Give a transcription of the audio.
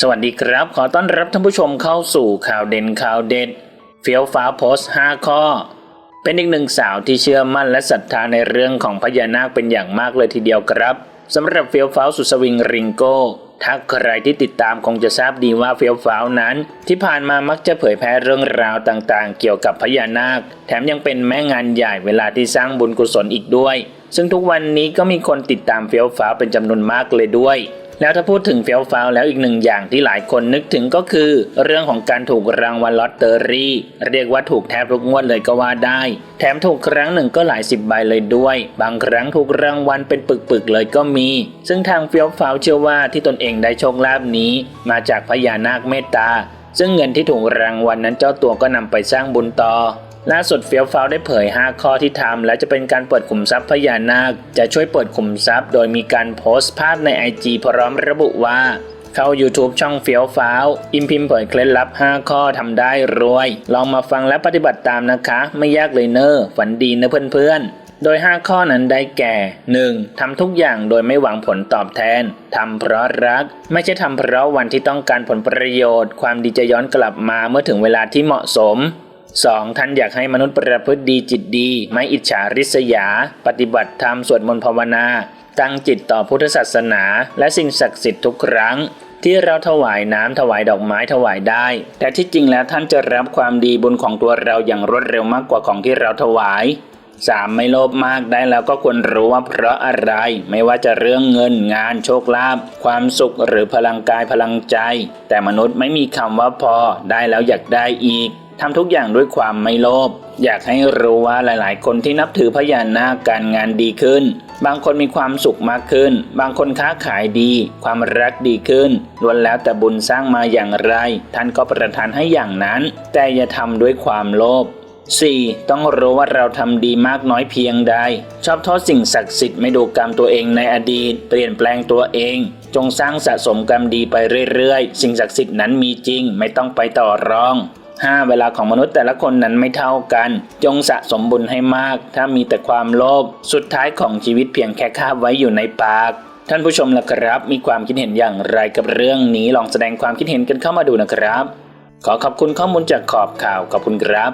สวัสดีครับ ขอต้อนรับท่านผู้ชมเข้าสู่ข่าวเด่นข่าวเด็ด เฟี้ยวฟ้าโพสต์ 5 ข้อ เป็นอีกหนึ่งสาวที่เชื่อมั่นและศรัทธาในเรื่องของพญานาคเป็นอย่างมากเลยทีเดียวครับสำหรับเฟี้ยวฟ้าสุดสวิงริงโก้ถ้าใครที่ติดตามคงจะทราบดีว่าเฟี้ยวฟ้าวนั้น ที่ผ่านมามักจะเผยแพร่เรื่องราวต่างๆ เกี่ยวกับพญานาค แถมยังเป็นแม่งานใหญ่เวลาที่สร้างบุญกุศลอีกด้วย ซึ่งทุกวันนี้ก็มีคนติดตามเฟี้ยวฟ้าวเป็นจำนวนมากเลยด้วย แล้วถ้าพูดถึงเฟี้ยวฟ้าวแล้วอีกหนึ่งอย่างที่หลายคนนึกถึงก็คือ เรื่องของการถูกรางวัลลอตเตอรี่ เรียกว่าถูกแทบทุกงวดเลยก็ว่าได้ แถมถูกครั้งหนึ่งก็หลายสิบใบเลยด้วย บางครั้งถูกรางวัลเป็นปึกๆเลยก็มี ซึ่งทางเฟี้ยวฟ้าวเชื่อว่าที่ตนเองได้โชคลาภนี้ มาจากพญานาคเมตตาซึ่งเงินที่ถูกรางวัลนั้นเจ้าตัวก็นำไปสร้างบุญต่อ ล่าสุดเฟี้ยวฟ้าวได้เผย 5 ข้อที่ทำและจะเป็นการเปิดขุมทรัพย์พญานาค จะช่วยเปิดขุมทรัพย์ โดยมีการโพสต์ภาพใน IG พร้อมระบุว่า เข้า YouTube ช่องเฟี้ยวฟ้าว อิมพิมพ์เผยเคล็ดลับ 5 ข้อทำได้รวย ลองมาฟังและปฏิบัติตามนะคะ ไม่ยากเลยเนอะฝันดีนะเพื่อนๆโดย 5 ข้อนั้นได้แก่ 1. ทำทุกอย่างโดยไม่หวังผลตอบแทนทำเพราะรัก ไม่ใช่ทำเพราะวันที่ต้องการผลประโยชน์ ความดีจะย้อนกลับมาเมื่อถึงเวลาที่เหมาะสม 2. ท่านอยากให้มนุษย์ประพฤติดีจิตดี ไม่อิจฉาริษยา ปฏิบัติธรรมสวดมนต์ภาวนา ตั้งจิตต่อพุทธศาสนา และสิ่งศักดิ์สิทธิ์ทุกครั้ง ที่เราถวายน้ำถวายดอกไม้ถวายได้ แต่ที่จริงแล้วท่านจะรับความดีบุญของตัวเราอย่างรวดเร็วมากกว่าของที่เราถวาย 3. ไม่โลภมากได้แล้วก็ควรรู้ว่าเพราะอะไร ไม่ว่าจะเรื่องเงินงานโชคลาภความสุขหรือพลังกายพลังใจ แต่มนุษย์ไม่มีคำว่าพอได้แล้วอยากได้อีก ทำทุกอย่างด้วยความไม่โลภอยากให้รู้ว่าหลาย ๆ คนที่นับถือพญานาคการงานดีขึ้น บางคนมีความสุขมากขึ้น บางคนค้าขายดี ความรักดีขึ้นล้วนแล้วแต่บุญสร้างมาอย่างไร ท่านก็ประทานให้อย่างนั้น แต่อย่าทำด้วยความโลภ 4. ต้องรู้ว่าเราทำดีมากน้อยเพียงใด ชอบโทษสิ่งศักดิ์สิทธิ์ไม่ดูกรรมตัวเองในอดีต เปลี่ยนแปลงตัวเอง จงสร้างสะสมกรรมดีไปเรื่อย ๆ สิ่งศักดิ์สิทธิ์นั้นมีจริง ไม่ต้องไปต่อรอง 5. เวลาของมนุษย์แต่ละคนนั้นไม่เท่ากัน จงสะสมบุญให้มาก ถ้ามีแต่ความโลภสุดท้ายของชีวิตเพียงแค่คาบไว้อยู่ในปาก ท่านผู้ชมล่ะครับ มีความคิดเห็นอย่างไรกับเรื่องนี้ลองแสดงความคิดเห็นกันเข้ามาดูนะครับ ขอขอบคุณข้อมูลจากขอบข่าวขอบคุณครับ